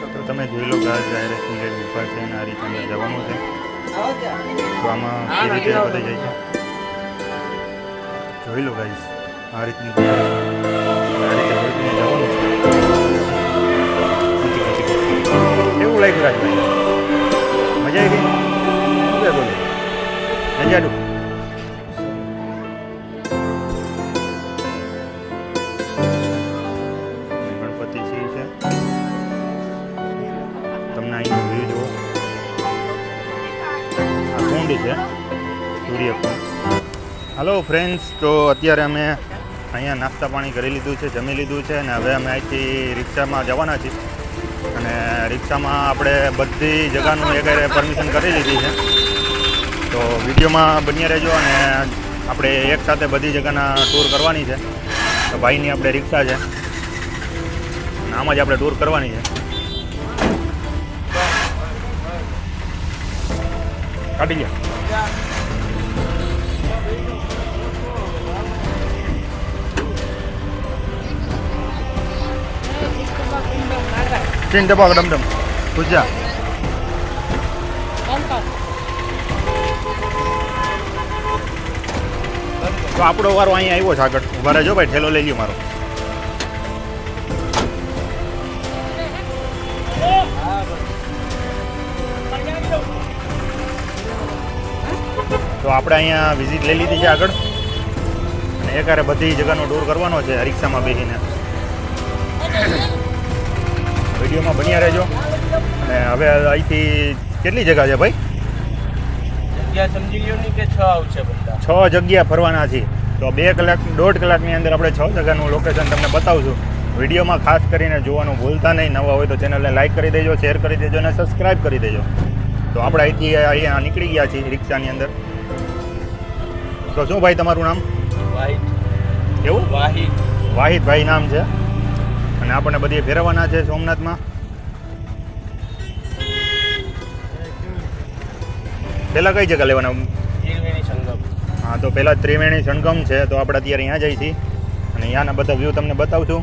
તો તમે જોઈ લો ગાજ ડાયરેક્ટની જે ગુફા છે અને આ રીતે અંદર જવાનું છે. તો આમાં કેવી રીતે બધા જાય છે? જોઈ લો ગાઈસ આ રીતની આ રીતે જવાનું છે. કેવું લાગ્યું રાજભાઈ મજા આવી ગઈ? બોલો? નજાડું હાલો ફ્રેન્ડ્સ તો અત્યારે અમે અહીંયા નાસ્તા પાણી કરી લીધું છે, જમી લીધું છે અને હવે અમે અહીંથી રિક્ષામાં જવાના છીએ. અને રિક્ષામાં આપણે બધી જગાનું એ પરમિશન કરી લીધી છે. તો વિડીયોમાં બન્યા રહેજો અને આપણે એક સાથે બધી જગાના ટૂર કરવાની છે. તો ભાઈની આપણે રિક્ષા છે. અને આમાં જ આપણે ટૂર કરવાની છે. કાઢી ગયા સ્ટ્રિંગ દબાવો ડમ ડમ પૂજા તો આપણો વારો અહીંયા આવ્યો છે આગળ. ઊભા રહેજો ભાઈ, ઠેલો લઈ લ્યો મારો. તો આપણે અહીંયા વિઝિટ લઈ લીધી છે આગળ. અને એકારે બધી જગ્યાનો ટૂર કરવાનો છે રિક્ષામાં બેસીને વિડીયોમાં બન્યા રહેજો. અને હવે અહીંથી કેટલી જગ્યા છે ભાઈ? જગ્યા સમજી લ્યો ની કે છ આવશે બધા? છ જગ્યા ફરવાના છે. તો બે કલાક દોઢ કલાકની અંદર આપણે છ જગ્યાનું લોકેશન તમને બતાવશું. વિડીયોમાં ખાસ કરીને જોવાનું ભૂલતા નહીં. નવા હોય તો ચેનલને લાઈક કરી દેજો શેર કરી દેજો અને સબસ્ક્રાઈબ કરી દેજો. તો આપણે અહીંથી અહીંયા નીકળી ગયા છીએ રિક્ષાની અંદર. તો શું ભાઈ તમારું નામ? વાહિદ. એવું? વાહિદ. વાહિદભાઈ નામ છે. અને આપણને બધી ફેરવવાના છે સોમનાથમાં. પહેલાં કઈ જગ્યા લેવાના? હા તો પહેલાં ત્રિવેણી સંગમ છે તો આપણે અત્યારે અહીંયા જઈ છીએ. અને અહીંયાના બધા વ્યૂ તમને બતાવશું.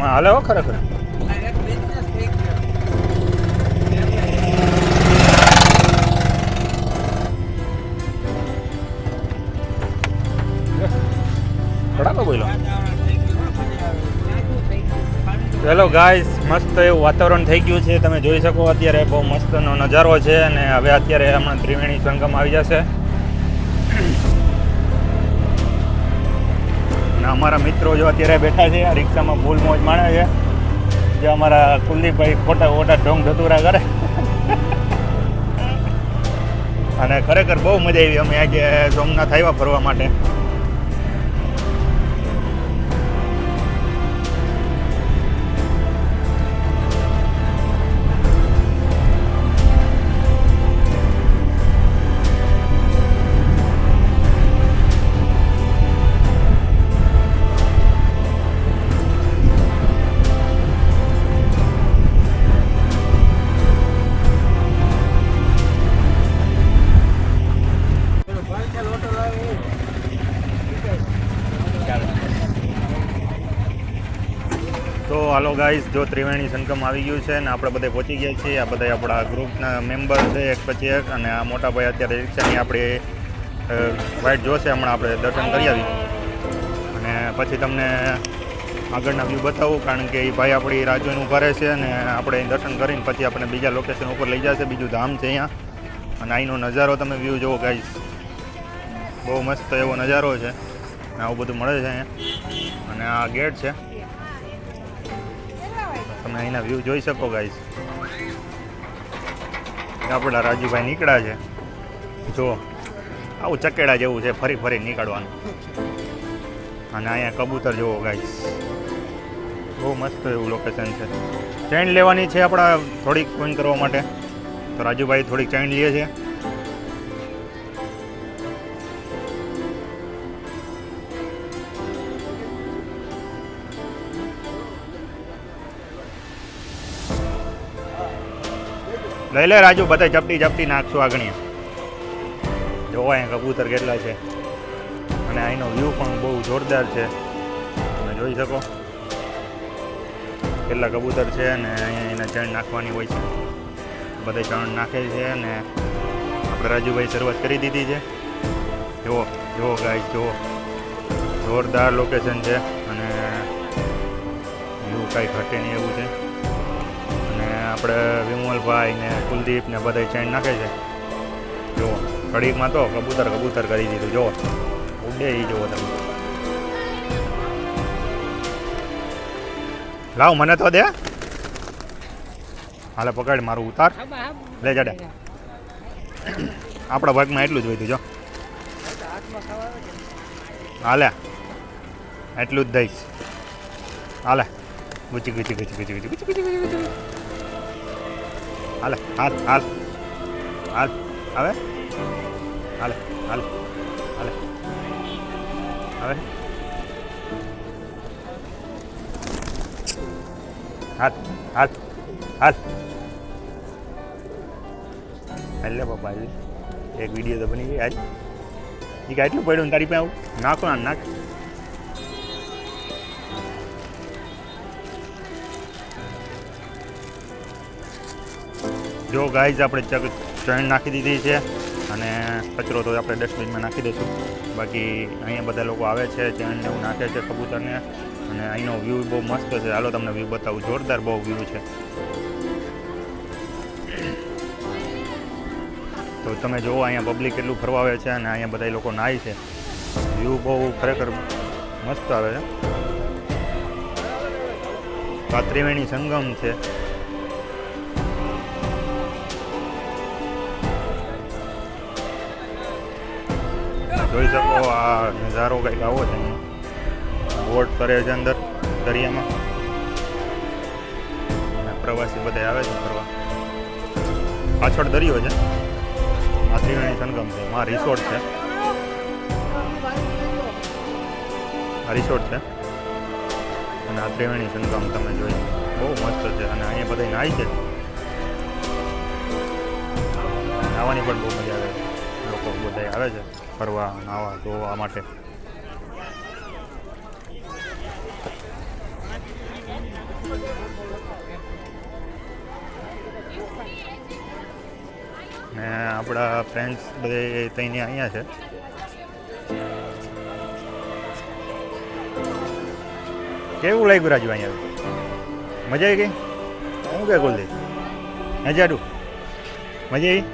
હાલે હો ખરેખર. બોલો. હેલો ગાઈસ, મસ્ત એવું વાતાવરણ થઈ ગયું છે. તમે જોઈ શકો અત્યારે બહુ મસ્તનો નજારો છે અને હવે અત્યારે હમણાં ત્રિવેણી સંગમ આવી જશે. અમારા મિત્રો જો અત્યારે બેઠા છે, આ રિક્ષામાં ફૂલ મોજ માણે છે. જે અમારા કુલદીપભાઈ ખોટા ખોટા ઢોંગ ધતુરા કરે. અને ખરેખર બહુ મજા આવી. અમે આજે સોમનાથ આવ્યા ફરવા માટે. હાલો ગાઈઝ, જો ત્રિવેણી સંગમ આવી ગયું છે ને આપણે બધે પહોંચી ગયા છીએ. આ બધા આપણા ગ્રુપના મેમ્બર છે, એક પછી એક, અને આ મોટા ભાઈ અત્યારે રિક્ષાની આપણે વાઇટ જોશે, હમણાં આપણે દર્શન કરી આવી અને પછી તમને આગળના વ્યૂ બતાવું, કારણ કે એ ભાઈ આપણી રાજુનું કરે છે અને આપણે દર્શન કરીને પછી આપણે બીજા લોકેશન ઉપર લઈ જશે, બીજું ધામ છે અહીંયા. અને અહીંનો નજારો તમે વ્યૂ જોવો ગાઈઝ. બહુ મસ્ત એવો નજારો છે. આવું બધું મળે છે અહીંયા. અને આ ગેટ છે. તમે અહીંના વ્યૂ જોઈ શકો ગાઈસ આપણા રાજુભાઈ નીકળ્યા છે. જો, આવું ચકેડા જેવું છે, ફરી ફરી નીકળવાનું. અને અહીંયા કબૂતર જેવો ગાઈસ બહુ મસ્ત એવું લોકેશન છે. ચેન લેવાની છે આપણા થોડીક કોઈન કરવા માટે. તો રાજુભાઈ થોડીક ચેન લઈએ છે. લઈ લે રાજુ, બધા ચપટી ચપટી નાખશું આગણી જોવા અહીંયા કબૂતર કેટલા છે. અને અહીંનો વ્યૂ પણ બહુ જોરદાર છે. તમે જોઈ શકો. કેટલા કબૂતર છે અને અહીંયા એને ચણ નાખવાની હોય છે. બધે ચણ નાખે છે અને આપણે રાજુભાઈ શરૂઆત કરી દીધી છે. જુઓ જુઓ ગાય જુઓ. જોરદાર લોકેશન છે અને વ્યૂ કાંઈ ઘટે નહીં એવું છે. આપણે વિમલભાઈ ને કુલદીપ ને બધા ચેન નાખે છે. જુઓ ઘડીકમાં તો કબૂતર કબૂતર કરી દીધું. જુઓ ઉડે એ જુઓ તમે. લાવ મને તો દે. હાલે પકડ મારું ઉતાર. લે જાડે. આપણા ભાગમાં એટલું જ હોય જો. હાલે. એટલું જ દઈશ. હાલે. ગુચી ગુચી ગુચી ગુચી ગુચી ગુચી ગુચી ગુચી ગુચી. હાલે, હાલ. હાલ. આવે હાલે, હાલ, હાલે. હવે? હાલ હાલ હાલ. એટલે પપ્પા એક વીડિયો તો બની ગઈ આજ એ એટલું પડ્યું તારી પાસે આવું? નાખો ના નાખ. જો ગાઈઝ આપણે ચણ નાખી દીધી છે અને કચરો તો આપણે ડસ્ટબિનમાં નાખી દઈશું. બાકી અહીંયા બધા લોકો આવે છે, ચણ એવું નાખે છે કબૂતરને. અને અહીંનો વ્યૂ બહુ મસ્ત છે. હાલો તમને વ્યૂ બતાવું. જોરદાર બહુ વ્યૂ છે. તો તમે જુઓ, અહીંયા પબ્લિક કેટલું ફરવા આવે છે અને અહીંયા બધા લોકો નાય છે. વ્યૂ બહુ ખરેખર મસ્ત આવે છે. આ ત્રિવેણી સંગમ છે. જોઈ શકો આ નજારો કંઈક આવો છે બોટ કરે છે અંદર, દરિયામાં. અને પ્રવાસી બધા આવે છે ફરવા. પાછળ દરિયો છે. આ સંગમ છે. આ રિસોર્ટ છે. આ રિસોર્ટ છે. અને આ ત્રિવેણી સંગમ તમે જોઈ બહુ મસ્ત છે. અને અહીંયા બધા નાય છે. નાવાની પણ બહુ મજા આવે છે. લોકો બધા આવે છે ફરવા નાવા ધોવા માટે. ને આપણા ફ્રેન્ડ્સ બધે તઈને અહીંયા છે. કેવું લાગ્યું રાજુ અહીંયા? મજા આવી ગઈ? શું કે કુલદીપ? હજાડું જાડુ મજા આવી.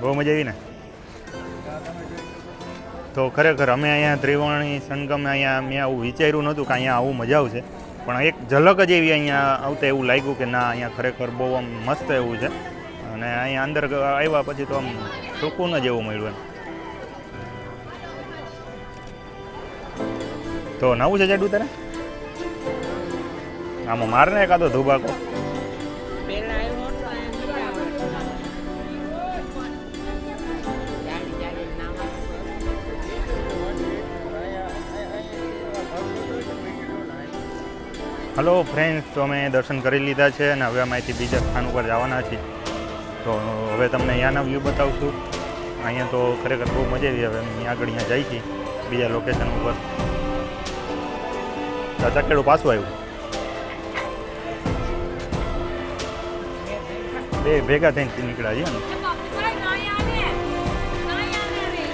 બહુ મજા આવી ને? તો ખરેખર અમે અહીંયા ત્રિવેણી સંગમે અહીંયા મેં આવું વિચાર્યું નહોતું કે અહીંયા આવું મજા આવશે. પણ એક ઝલક જ એવી અહીંયા આવતા એવું લાગ્યું કે ના, અહીંયા ખરેખર બહુ આમ મસ્ત એવું છે. અને અહીંયા અંદર આવ્યા પછી તો આમ સુકૂન જ એવું મળ્યું તો નવું છે જાડું તારે? આમાં મારને એકાદો ધુબાકો? હલો ફ્રેન્ડ્સ તો અમે દર્શન કરી લીધા છે અને હવે અમે બીજા સ્થાન ઉપર જવાના છીએ. તો હવે તમને અહીંયાના વ્યૂ બતાવશું. અહીંયા તો ખરેખર બહુ મજા આવી. હવે અહીંયા આગળ અહીંયા જઈ છીએ બીજા લોકેશન ઉપર. ચાચા કેળું પાછું આવ્યું. બે ભેગા થઈને નીકળ્યા છીએ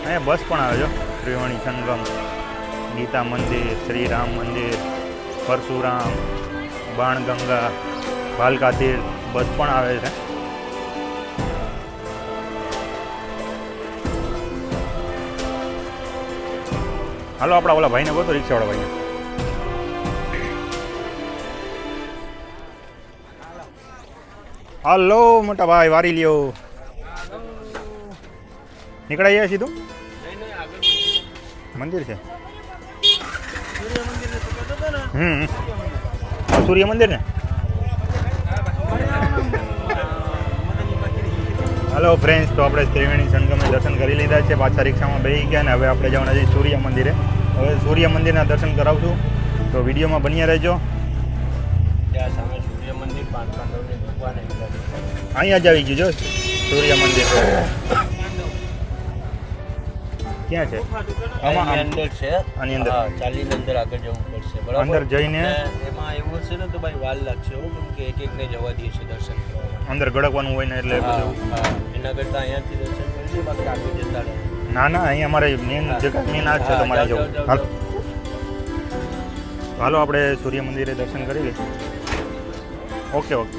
અહીંયા બસ પણ આવે છે. ત્રિવેણી સંગમ, ગીતા મંદિર શ્રી રામ મંદિર પરશુરામ, બાણગંગા ભાલકા બસ પણ આવે છે. હાલો, આપણા ઓલા ભાઈને ગોતો રિક્ષાવાળા ભાઈને. હાલો, મોટા ભાઈ, વારી લ્યો. નીકળાઈ નહીં મંદિર છે. હમ. સૂર્ય મંદિર ને? હલો ફ્રેન્ડ્સ તો આપણે ત્રિવેણી સંગમે દર્શન કરી લીધા છે. પાછા રિક્ષામાં બેસી ગયા ને હવે આપણે જવાના છીએ સૂર્ય મંદિરે. હવે સૂર્ય મંદિરના દર્શન કરાવશું. તો વિડીયોમાં બન્યા રહેજો. અહીંયા જ આવી ગયું જો. સૂર્ય મંદિર. ક્યાં છે? આમાં અંદર છે? આની અંદર? ચાલીને અંદર આગળ જવું પડશે બરાબર? અંદર જઈને? એમાં એવું છે ને તો ભાઈ વાર લાગશે હો કેમ કે એક એકને જવા દઈએ છે દર્શન કરવા અંદર ગડકવાનું હોય ને એટલે બધું. એના કરતાં અહીંયાથી દર્શન કરીએ બાકી આગળ જતા રહે. ના ના અહીંયા અમારે મેન જગ્યા મેન આ છે તમારે જવું. હાલ. હાલો આપણે સૂર્ય મંદિરે દર્શન કરી લઈએ ઓકે ઓકે.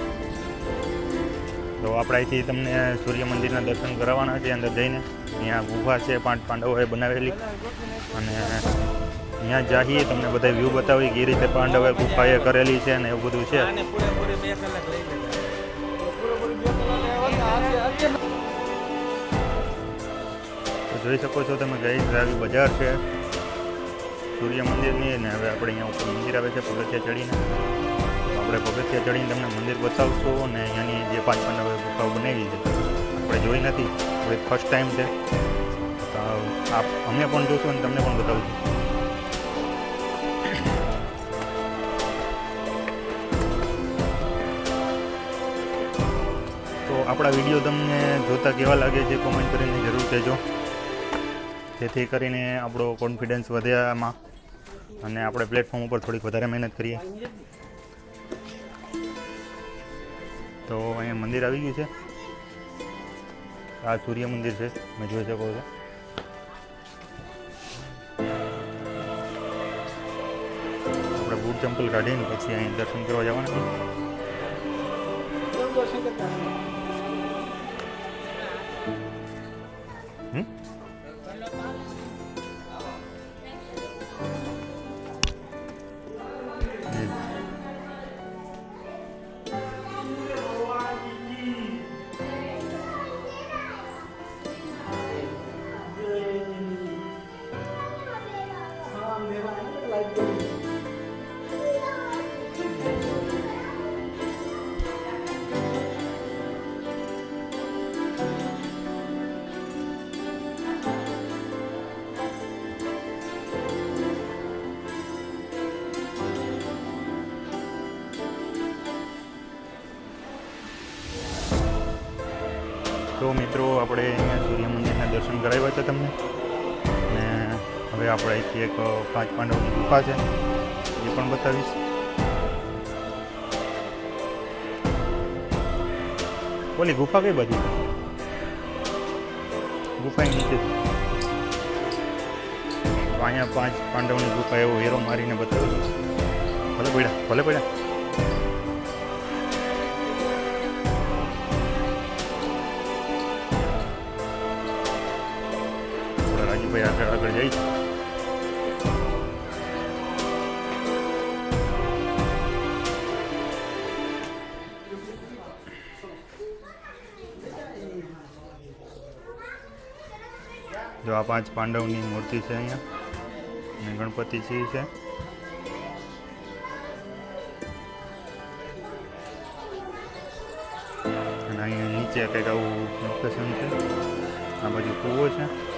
તો આપણે અહીંથી તમને સૂર્ય મંદિરના દર્શન કરાવવાના છે અંદર જઈને. અહીંયા ગુફા છે પાંચ પાંડવોએ બનાવેલી. અને અહીંયા જાહીએ તમને બધા વ્યૂ બતાવી કે એ રીતે પાંડવે ગુફાએ કરેલી છે ને એવું બધું છે. જોઈ શકો છો તમે ગઈ આવી બજાર છે. સૂર્ય મંદિરની ને હવે આપણે અહીંયા ઉપર મંદિર આવે છે પગથિયા ચડીને. આપણે પગથિયા ચડીને તમને મંદિર બતાવશું અને અહીંયાની જે પાંચ પાંડવે ગુફાઓ બનાવી છે. આપણે જોઈ નથી. આપણે ફર્સ્ટ ટાઈમ છે. તો આપ અમે પણ જોશું અને તમને પણ બતાવશું તો આપણા વીડિયો તમને જોતા કેવા લાગે છે કોમેન્ટ કરીને જરૂર કહેજો. જેથી કરીને આપણો કોન્ફિડન્સ વધે આમાં અને આપણે પ્લેટફોર્મ ઉપર થોડીક વધારે મહેનત કરીએ. તો અહીંયા મંદિર આવી ગયું છે. આ સૂર્ય મંદિર છે તમે જોઈ શકો છો આપણે બૂટ ચંપલ કાઢીને પછી અહીં દર્શન કરવા જવાના તો મિત્રો આપણે અહીંયા સૂર્ય મંદિરના દર્શન કરાવ્યા હતા તમને. અને હવે આપણે અહીંથી એક પાંચ પાંડવની ગુફા છે, એ પણ બતાવીશ. ઓલી ગુફા કઈ બાજુ ગુફા નીચે. અહીંયા પાંચ પાંડવની ગુફા, એવો હેરો મારીને બતાવ્યું ભલે પડ્યા ભલે પડ્યા. છે જો આ પાંચ પાંડવની મૂર્તિ છે અહીંયા. અને ગણપતિજી છે. અને અહીંયા નીચે કંઈક આવું લોકેશન છે. આ બાજુ કૂવો છે.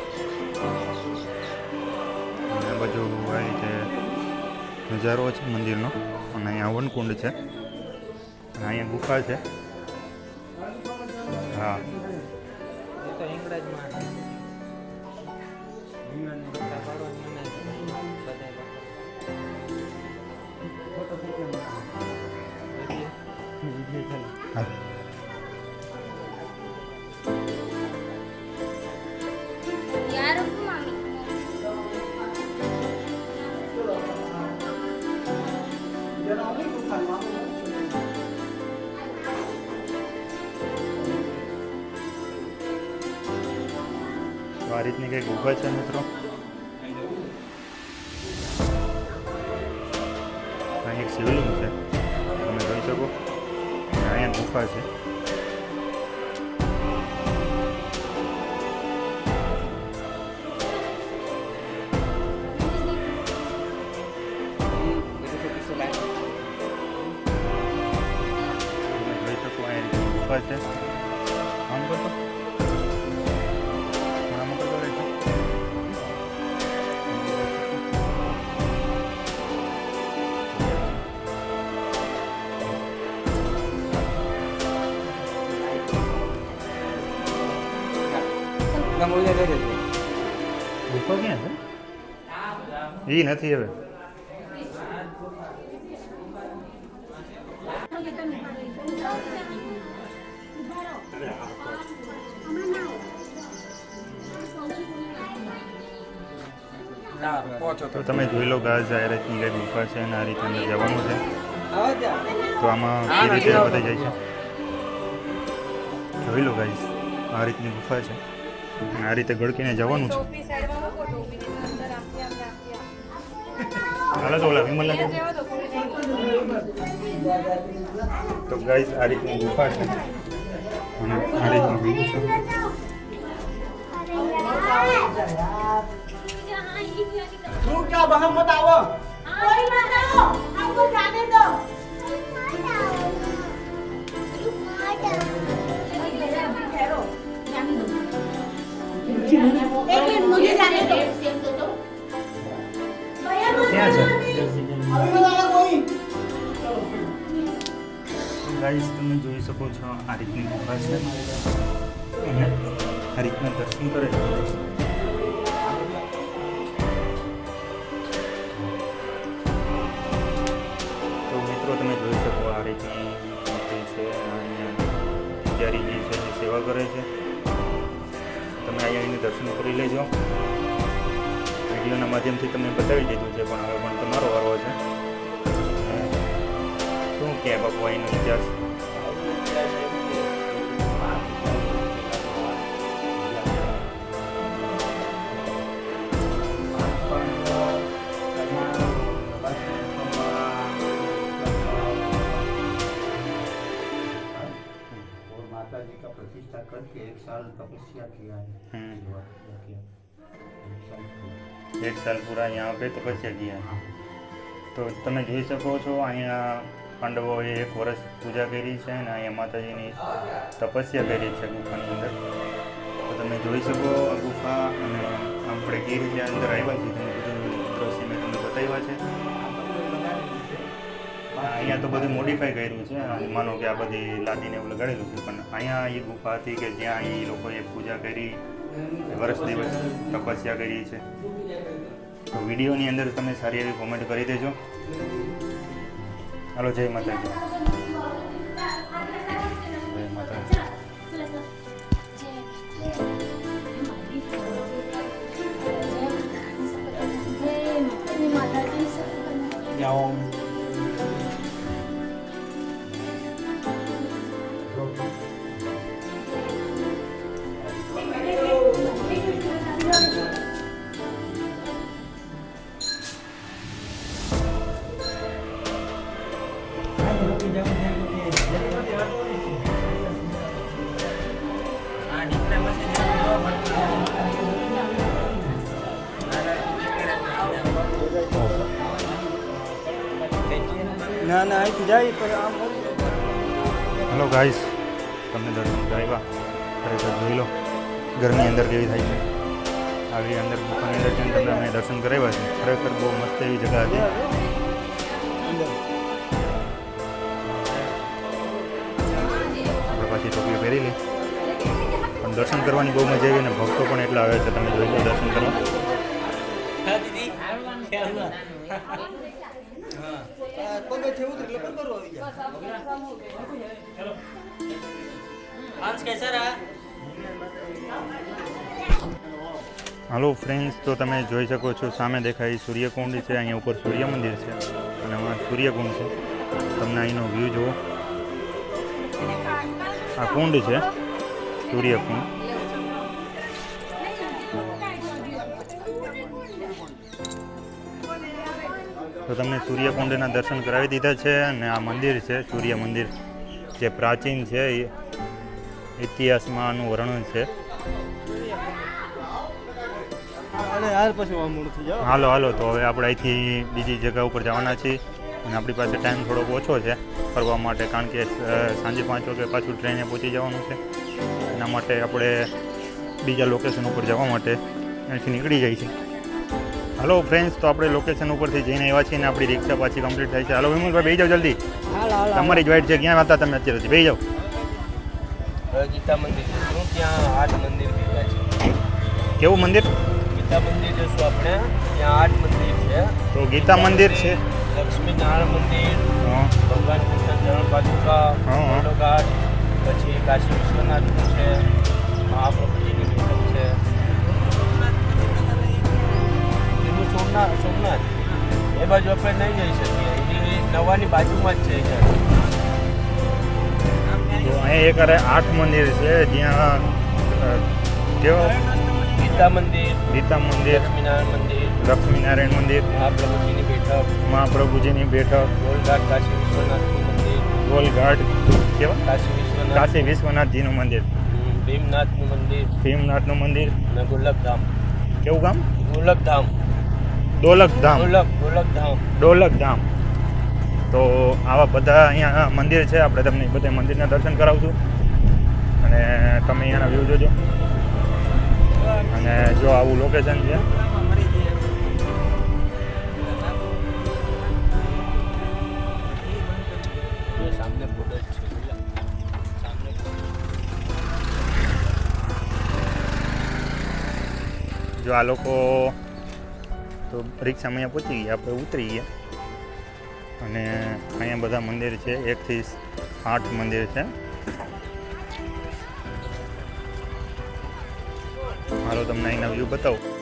આ છે આ રીતે નજારો છે મંદિરનો. અને અહીંયા વનકુંડ છે. અને અહીંયા ગુફા છે. હા. હા. રીતની કંઈક ગુફા છે મિત્રો. અહીં એક શિવલિંગ છે. તમે જોઈ શકો. અહીંયા ગુફા છે. જશે ક્યાં છે? એ નથી હવે. તો તમે જોઈ લો ગાય જાહેરાતની કઈ ગુફા છે અને આ રીતે અંદર જવાનું છે. તો આમાં કઈ રીતે બધા જાય છે. જોઈ લો ગાઈસ આ રીતની ગુફા છે. આ રીતે ગળકીને જવાનું છે. હાલો તો ઓલા વિમલ તો ગાઈસ આ રીતની ગુફા છે. અને આ રીતનું વ્યૂ છે. તું ક્યાં બહાર મત આવો? ક્યાં જાને દો મત આવો. કોઈ ગાઈસ તમે જોઈ શકો છો આ રીતની ગુફા છે. અને આ રીતના દર્શન કરે છે. તો મિત્રો, તમે જોઈ શકો આ રીતની છે. અહીંયા પૂજારી જે છે સેવા કરે છે. તમે અહીંયા આવીને દર્શન કરી લેજો. વિડીયોના માધ્યમથી તમને બતાવી દીધું છે, પણ હવે પણ તમારો વારો છે. શું કે બાપુ અહીંનો ઇતિહાસ? करके एक साल तपस्या किया है हम्म। सेवा किया एक साल किया। એક સાલ પૂરા અહીંયા पे તપસ્યા ગયા તો તમે જોઈ શકો છો અહીંયા પાંડવોએ એક વર્ષ પૂજા કરી છે અને અહીંયા માતાજીની તપસ્યા કરી છે ગુફાની અંદર તો તમે જોઈ શકો આ ગુફા અને આપણે કઈ રીતે અંદર આવ્યા છીએ તમે બધું દ્રશ્ય મેં તમને બતાવ્યા છે અહીંયા તો બધું મોડિફાઈ કર્યું છે. માનો કે આ બધી લાદીને એવું લગાડેલું છે. પણ અહીંયા એ ગુફા હતી કે જ્યાં એ લોકોએ પૂજા કરી, વર્ષ દિવસ તપસ્યા કરી છે તો વિડીયોની અંદર તમે સારી એવી કોમેન્ટ કરી દેજો. હાલો, જય માતાજી. ના ના અહીંથી જાય પણ આમ હલો ગાઈસ તમને દર્શન કરાવ્યા. ખરેખર જોઈ લો ઘરની અંદર કેવી થાય છે. આવી અંદર ગુફાની અંદર જઈને તમને અમે દર્શન કરાવ્યા છે. ખરેખર બહુ મસ્ત એવી જગ્યા હતી. આપણે પાછી ટોપીઓ પહેરી લી પણ દર્શન કરવાની બહુ મજા આવી અને ભક્તો પણ એટલા આવે છે. તમે જોઈ લો દર્શન કરવા. હાલો ફ્રેન્ડ્સ તો તમે જોઈ શકો છો સામે દેખાય સૂર્યકુંડ છે અહીંયા ઉપર સૂર્ય મંદિર છે અને આમાં સૂર્યકુંડ છે. તમને અહીંનો વ્યૂ જુઓ આ કુંડ છે સૂર્યકુંડ. તો તમને સૂર્યકુંડના દર્શન કરાવી દીધા છે અને આ મંદિર છે સૂર્ય મંદિર. જે પ્રાચીન છે એ ઇતિહાસમાં આનું વર્ણન છે. હાલો હાલો તો હવે આપણે અહીંથી બીજી જગ્યા ઉપર જવાના છીએ અને આપણી પાસે ટાઈમ થોડોક ઓછો છે ફરવા માટે કારણ કે સાંજે પાંચ વાગે પાછું ટ્રેને પહોંચી જવાનું છે. એના માટે આપણે બીજા લોકેશન ઉપર જવા માટે અહીંથી નીકળી જાય છે હાલો ફ્રેન્ડ્સ તો આપણે લોકેશન ઉપરથી જઈને આવ્યા છીએ ને આપણી રિક્ષા પાછી કમ્પ્લીટ થાય છે. હલો વિમલભાઈ બે જાઓ જલ્દી. તમારી જ વાઇટ છે ક્યાં હતા તમે અત્યારે બે જાઓ. ગીતા મંદિર છે. ત્યાં આઠ મંદિર છે? કેવું મંદિર? ગીતા મંદિર જશું આપણે. ત્યાં આઠ મંદિર છે. તો ગીતા મંદિર છે? લક્ષ્મીનારાયણ મંદિર ભગવાન કૃષ્ણ ચરણ પાદુકા પછી કાશી વિશ્વનાથનું છે મહાપ્રભુજીની સોમનાથ સોમનાથ. એ બાજુ આપણે નહીં જઈ શકીએ. નવાની બાજુમાં જ છે તો અહીં એક અરે આઠ મંદિર છે જ્યાં કેવો? ગીતા મંદિર ગીતા મંદિર લક્ષ્મીનારાયણ મંદિર લક્ષ્મીનારાયણ મંદિર મહાપ્રભુજીની બેઠક મહાપ્રભુજીની બેઠક ગોલઘાટ કાશી વિશ્વનાથનું મંદિર ગોલઘાટ કેવા? કાશી વિશ્વનાથ કાશી વિશ્વનાથજીનું મંદિર. ભીમનાથનું મંદિર ભીમનાથનું મંદિર. અને ગોલકધામ કેવું ગામ? ગોલકધામ દોલકધામ દોલકધામ દોલકધામ તો આવા બધા અહીંયા મંદિર છે. આપણે તમને બધા મંદિરના દર્શન કરાવશું. અને તમે અહીંયાના વ્યૂ જોજો. અને જો આવું લોકેશન છે. જો આ લોકો તો રિક્ષામાં અહીંયા પહોંચી ગયા. આપણે ઉતરી ગયા. અને અહીંયા બધા મંદિર છે. એકથી આઠ મંદિર છે. મારો તમને અહીંના વ્યૂ બતાવું.